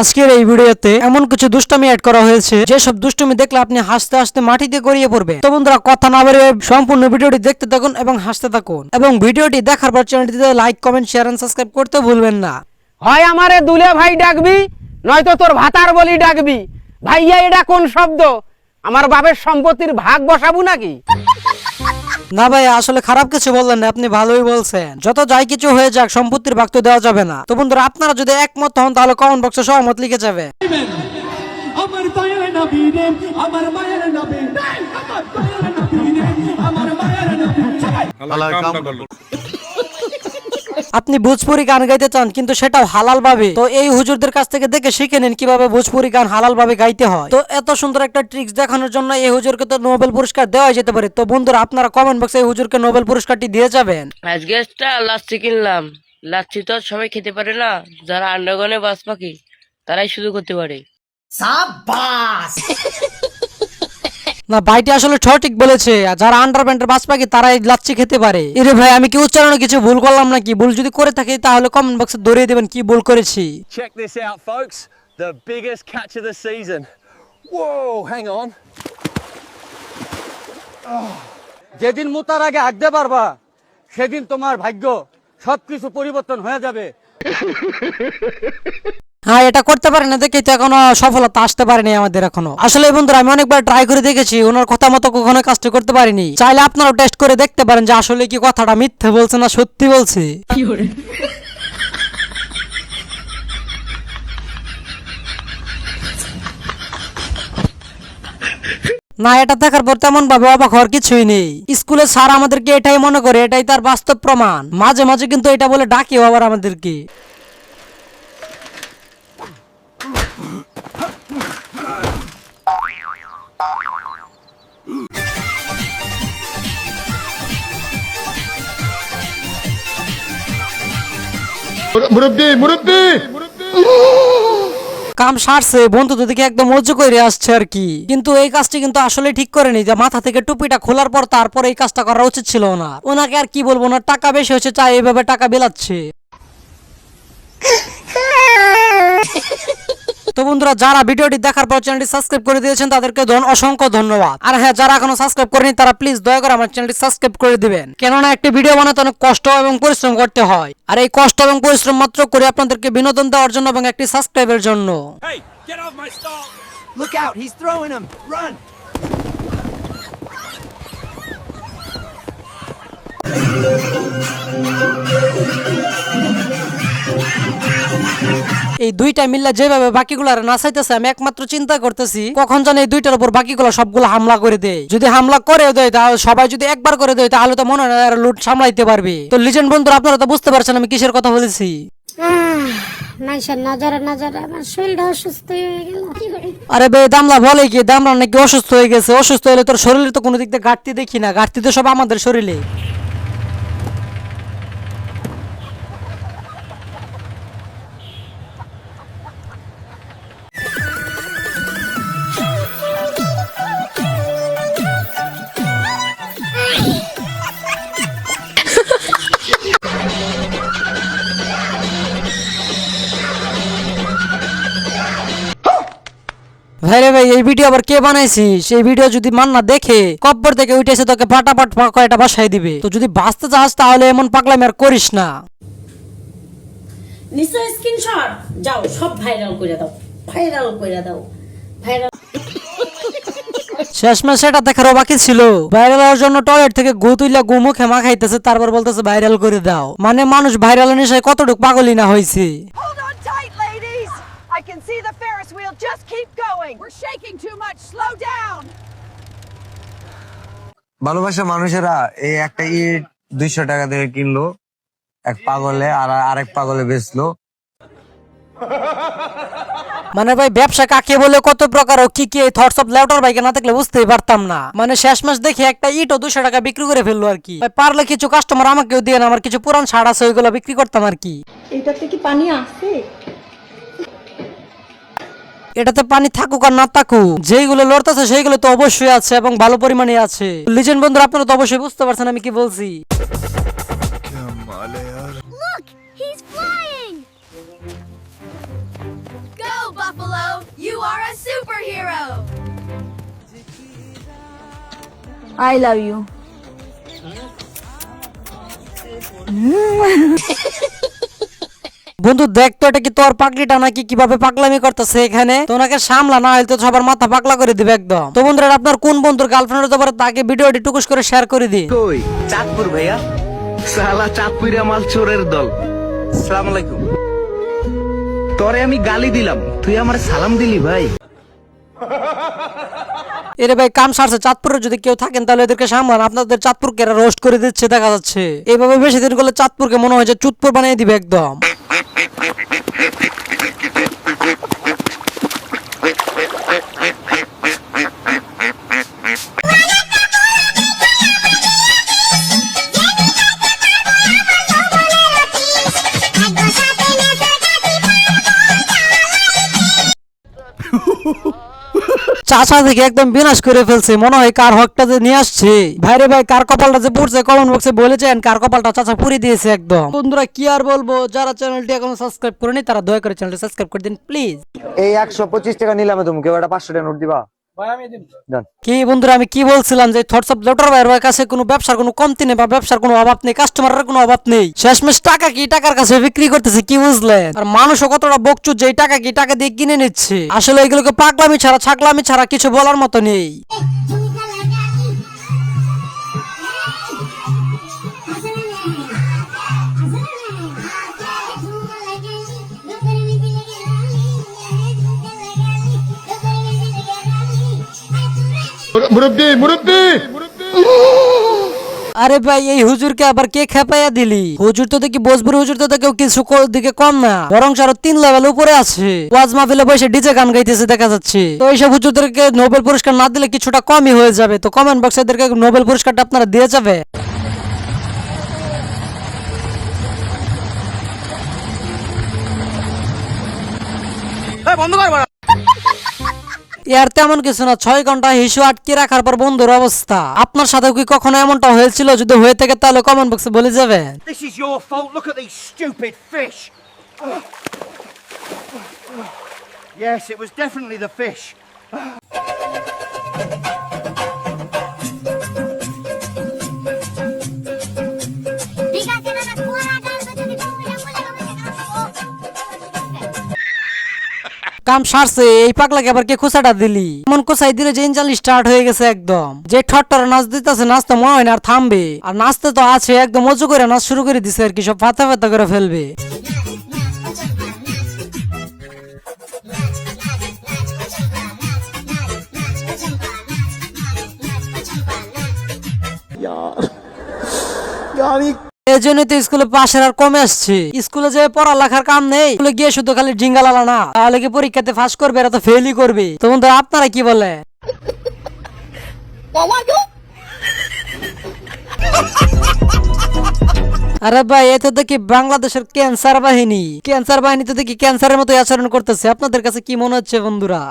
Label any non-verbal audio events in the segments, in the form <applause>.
আজকের এই ভিডিওতে এমন কিছু দুষ্টামি অ্যাড করা হয়েছে, যেসব দুষ্টামি দেখলে আপনি হাসতে হাসতে মাটিতে গড়িয়ে পড়বে তো বন্ধুরা, কথা না বেরিয়ে সম্পূর্ণ ভিডিওটি দেখতে থাকুন এবং হাসতে থাকুন। এবং ভিডিওটি দেখার পর চ্যানেলটিতে like comment share and subscribe করতে ভুলবেন না। হয় আমারে দুলে ভাই ডাকবি, নয়তো তোর ভাতার বলি ডাকবি। ভাইয়া, এটা কোন শব্দ? আমার বাপের সম্পত্তির ভাগ বসাবো নাকি? না ভাই আসলে খারাপ কিছু বললেন না আপনি ভালোই বলছেন। যত যাই কিছু হয়ে যাক সম্পত্তির ভাগ তো দেওয়া যাবে না। তো বন্ধুরা আপনারা যদি একমত হন তাহলে কমেন্ট বক্সে সহমত লিখে যাবে। আমার নবী রে আমার মায়ের নবী। আমার নবী রে আমার মায়ের নবী। আপনি ভোজপুরি গান গাইতে চান কিন্তু সেটাও হালাল ভাবে তো এই হুজুরদের কাছ থেকে দেখে শিখে নিন কীভাবে ভোজপুরি গান হালাল ভাবে গাইতে হয়। তো এত সুন্দর একটা ট্রিক্স দেখানোর জন্য এই হুজুরকে তো নোবেল পুরস্কার দেওয়া যেতে পারে। তো বন্ধুরা আপনারা কমেন্ট বক্সে এই হুজুরকে নোবেল পুরস্কারটি দিয়ে যাবেন। আজকে একটা লাচ্ছি কিনলাম। লাচ্ছি তো সবাই খেতে পারে না। যারা আন্ডারগনে বাস পাখি তারাই শুধু করতে পারে। না ভাইটি আসলে সঠিক বলেছে আর যারা আন্ডার প্যান্টের বাস পাখি তারাই লাচ্ছি খেতে পারে এরে ভাই আমি কি উচ্চারণে কিছু ভুল করলাম নাকি ভুল যদি করে থাকি তাহলে কমেন্ট বক্সে ধরিয়ে দেবেন কি ভুল করেছি Check this out, folks. The biggest catch of the season. Whoa, hang on. যেদিন মুতার আগে হাঁটতে পারবা সেদিন তোমার ভাগ্য সবকিছু পরিবর্তন হয়ে যাবে <laughs> হ্যাঁ এটা করতে পারে না দেখে তো এখনও সফলতা আসতে পারেনি আমাদের এখনও। আসলে বন্ধুরা আমি অনেকবার ট্রাই করে দেখেছি ওনার কথা মতো কখনো কাজটা করতে পারিনি। চাইলে আপনারাও টেস্ট করে দেখতে পারেন যে আসলে কি কথাটা মিথ্যে বলছে না সত্যি বলছে। না এটা দেখার পর তেমন ভাবে অবাক হওয়ার কিছুই নেই। স্কুলে স্যার আমাদেরকে এটাই মনে করে এটাই তার বাস্তব প্রমাণ। মাঝে মাঝে কিন্তু এটা বলে ডাকিও আবার আমাদেরকে। কাম সারছে বন্ধু তো দেখে একদম মজা করে আসছে আর কি। কিন্তু এই কাজটি কিন্তু আসলে ঠিক করেনি যে মাথা থেকে টুপিটা খোলার পর তারপর এই কাজটা করা উচিত ছিল না ওনাকে আর কি বলব না টাকা বেশি হচ্ছে চাই এভাবে টাকা বিলাচ্ছে। <laughs> তো বন্ধুরা যারা ভিডিওটি দেখার পর চ্যানেলটি সাবস্ক্রাইব করে দিয়েছেন তাদেরকে ধন অসংখ্য ধন্যবাদ আর হ্যাঁ যারা এখনও সাবস্ক্রাইব করেনি তারা প্লিজ দয়া করে আমার চ্যানেলটি সাবস্ক্রাইব করে দিবেন কেননা একটি ভিডিও বানাতে অনেক কষ্ট এবং পরিশ্রম করতে হয় আর এই কষ্ট এবং পরিশ্রম মাত্র করে আপনাদেরকে বিনোদন দেওয়ার জন্য এবং একটি সাবস্ক্রাইবের জন্য! Look out, he's throwing him. Run. এই দুইটা মিল্লা যেভাবে বাকিগুলার নাচাইতেছে আমি একমাত্র চিন্তা করতেছি কখন জানি এই দুইটার উপর বাকিগুলো সবগুলো হামলা করে দেয়। যদি হামলা করে দেয় তাহলে সবাই যদি একবার করে দেয় তাহলে তো মনে হয় লুট সামলাইতে পারবে। তো লিজেন্ড বন্ধুরা আপনারা তো বুঝতে পারছেন আমি কিসের কথা বলেছি। মানুষের নজরে নজরে আমার শরীরটা অসুস্থ হয়ে গেল। আরে বে দামলা বলে কি? দামলা নাকি অসুস্থ হয়ে গেছে। অসুস্থ হলে তোর শরীরে তো কোনো দিক দিয়ে ঘাটতি দেখি না। ঘাটতি তো সব আমাদের শরীরে। এই ভিডিও আবার কে বানাইছিস এই ভিডিও যদি মান্না দেখে কব্বর থেকে উঠেছে তোকে ফাটাফাট কয়টা বাসায় দিবে? তো যদি বাঁচতে চাস তাহলে এমন পাগলামি আর করিস না। নিশ্চয় স্ক্রিনশট যাও সব ভাইরাল করে দাও ভাইরাল করে দাও ভাইরাল শেষমেশ সেটা দেখারও বাকি ছিল। ভাইরাল হওয়ার জন্য টয়লেট থেকে গু তুইলা গু মুখে মাখাইতেছে তারপর বলতেছে ভাইরাল করে দাও। মানে মানুষ ভাইরাল নেশায় কতটুকু পাগলই না হয়েছে Ferris wheel. Just keep going. We're shaking too much. Slow down. ভালোবাসা মানুষেরা এই একটা ইট দুইশো টাকা দিয়ে কিনলো এক পাগলে আর আরেক পাগলে বেচলো মানে ভাই ব্যবসা কাকে বলে কত প্রকার ও কি কি থটস অফ লেউটার বাইকে না থাকলে বুঝতেই পারতাম না মানে শেষ মাস দেখে একটা ইটও দুশো টাকা বিক্রি করে ফেলল আর কি ভাই পারলে কিছু কাস্টমার আমাকেও দিয়ে না আমার কিছু পুরান শাড় আছে ওইগুলো বিক্রি করতাম আর কি এটাতে কি পানি আছে এটাতে পানি থাকুক আর না থাকুক যেইগুলো লড়তেছে সেইগুলো তো অবশ্যই আছে এবং ভালো পরিমাণে আছে লিজেন্ড বন্ধুরা আপনারা তো অবশ্যই বুঝতে পারছেন আমি কি বলছি Look, he's flying. You are a superhero. I love you. <laughs> বন্ধু দেখ তো এটা কি তোর পাগড়িটা নাকি কীভাবে পাগলামি করতেছে এখানে? তোনাকে সামলা না হলে তো সবার মাথা পাগলা করে দিবে একদম। তো বন্ধুরা আপনার কোন বন্ধুর গার্লফ্রেন্ড হতে পারে তাকে ভিডিওটি টুকুস করে শেয়ার করে দিন কই? চাঁদপুর ভাইয়া। সালা চাঁদপুরিয়া মাল চোরের দল। সালাম আলাইকুম। তোরে আমি গালি দিলাম। তুই আমার সালাম দিলি ভাই। এরে ভাই কাম সারছে। চাঁদপুরে যদি কেউ থাকেন তাহলে এদেরকে সামলান। আপনাদের চাঁদপুরকে এরা রোস্ট করে দিচ্ছে দেখা যাচ্ছে। এইভাবে বেশি দিন করলে চাঁদপুরকে মনে হয় যে চুতপুর বানিয়ে দিবে একদম। চাচা থেকে একদম বিনাশ করে ফেলছে। মনে হয় কার হকটা যে নিয়ে আসছে। ভাইরে ভাই, কার কপালটা যে পড়ছে, কমেন্ট বক্সে বলেছেন, কার কপালটা চাচা পুরি দিয়েছে একদম। বন্ধুরা, কি আর বলব, যারা চ্যানেলটি এখনও সাবস্ক্রাইব করেনি, তারা দয়া করে চ্যানেলটি সাবস্ক্রাইব করে দিন, প্লিজ। এই একশো পঁচিশ টাকা নিলামে তুমি, কেউ একটা পাঁচশো টাকা নোট দিবা। কি বন্ধুরা আমি কি বলছিলাম যে থটস অফ লেটার ভাইয়ের কাছে কোনো ব্যবসার কোনো কমতি নেই বা ব্যবসার কোনো অভাব নেই কাস্টমারের কোনো অভাব নেই। শেষমেশ টাকা কি টাকার কাছে বিক্রি করতেছে কি বুঝলেন? আর মানুষও কতটা বকচুর যে এই টাকা কি টাকা দিয়ে কিনে নিচ্ছে? আসলে এগুলোকে পাগলামি ছাড়া ছাগলামি ছাড়া কিছু বলার মতো নেই। আরে ভাই এই হুজুরকে আবার কে খেপাইয়া দিলি? হুজুর তো দেখি বজবুর হুজুর তো দেখেও কিছু দিকে কম না। বরং আরও তিন লেভেল উপরে আছে। ওয়াজ মাহফিলে বসে ডিজে গান গাইতেছে দেখা যাচ্ছে। তো এইসব হুজুরদেরকে নোবেল পুরস্কার না দিলে কিছুটা কমই হয়ে যাবে। তো কমেন্ট বক্সে এদেরকে নোবেল পুরস্কারটা আপনারা দিয়ে যাবে। বন্ধ কর। এর তেমন কিছু না ছয় ঘণ্টা হিসু আটকে রাখার পর বন্ধুর অবস্থা আপনার সাথে কি কখনো এমনটা হয়েছিল যদি হয়ে থাকে তাহলে কমেন্ট বক্সে বলে যাবে. Yes, it was definitely the fish. কাম সারছে, এই পাগলাকে আবার কে খোসাটা দিলি? এমন কোসাই দিলে যে ইঞ্জাল স্টার্ট হয়ে গেছে একদম। যে ঠট্টর নাচ দিতেছে নাচতে মনে হয় না আর থামবে। আর নাচতে তো আছে, একদম অজু করে নাচ শুরু করে দিছে আর কি, সব ফাতা ফাতা করে ফেলবে। এই জন্যই তো স্কুলে পাশের আর কমে আসছে। স্কুলে যে পড়ালেখার কাম নেই, স্কুলে গিয়ে শুধু খালি জিঙ্গালালা না, তাহলে কি পরীক্ষাতে ফাঁস করবে? এরা তো ফেলই করবে। তো বন্ধু, আপনারা কি বলে? আরে ভাই এতে দেখি বাংলাদেশের ক্যান্সার বাহিনী। ক্যান্সার বাহিনী তো দেখি ক্যান্সারের মতো আচরণ করতেছে। আপনাদের কাছে কি মনে হচ্ছে, বন্ধুরা?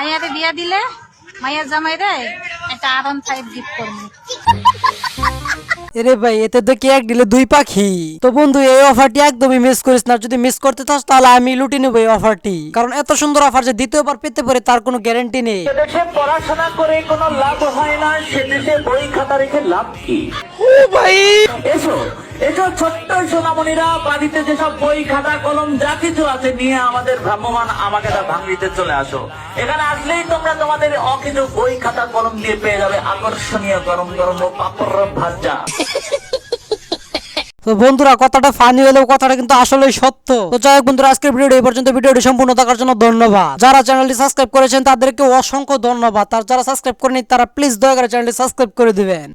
মাইয়ারে বিয়া দিলে মাইয়ার জামাই রে একটা আরন ফাইভ গিফট করব। এরে ভাই এতে দেখি এক দিলে দুই পাখি। তো বন্ধু এই অফারটি একদমই মিস করিস না। যদি মিস করতে চাস তাহলে আমি লুটি নেব এই অফারটি কারণ এত সুন্দর অফার যে দ্বিতীয়বার পেতে পারে তার কোনো গ্যারান্টি নেই। দেশে পড়াশোনা করে কোনো লাভ হয় না সে দেশে বই খাতা রেখে লাভ কি? ও ভাই! এসো এসো ছোট্ট সোনামণিরা, বাড়িতে যেসব বই, খাতা, কলম, যা কিছু আছে নিয়ে আমাদের ভ্রাম্যমান আমাকে ভাঙিতে চলে আসো। এখানে আসলেই তোমরা তোমাদের অকিছু বই, খাতা, কলম দিয়ে পেয়ে যাবে আকর্ষণীয় গরম গরম ও পাপড় ভাজা। তো বন্ধুরা, কথাটা ফানি হলেও কথাটা কিন্তু আসলে সত্য। তো যাই হোক বন্ধুরা, আজকের ভিডিওটি এই পর্যন্ত। ভিডিওটি সম্পূর্ণ দেখার জন্য ধন্যবাদ। যারা চ্যানেলটি সাবস্ক্রাইব করেছেন, তাদেরকে অসংখ্য ধন্যবাদ। আর যারা সাবস্ক্রাইব করেনি তারা প্লিজ দয়া করে চ্যানেলটি সাবস্ক্রাইব করে দিবেন।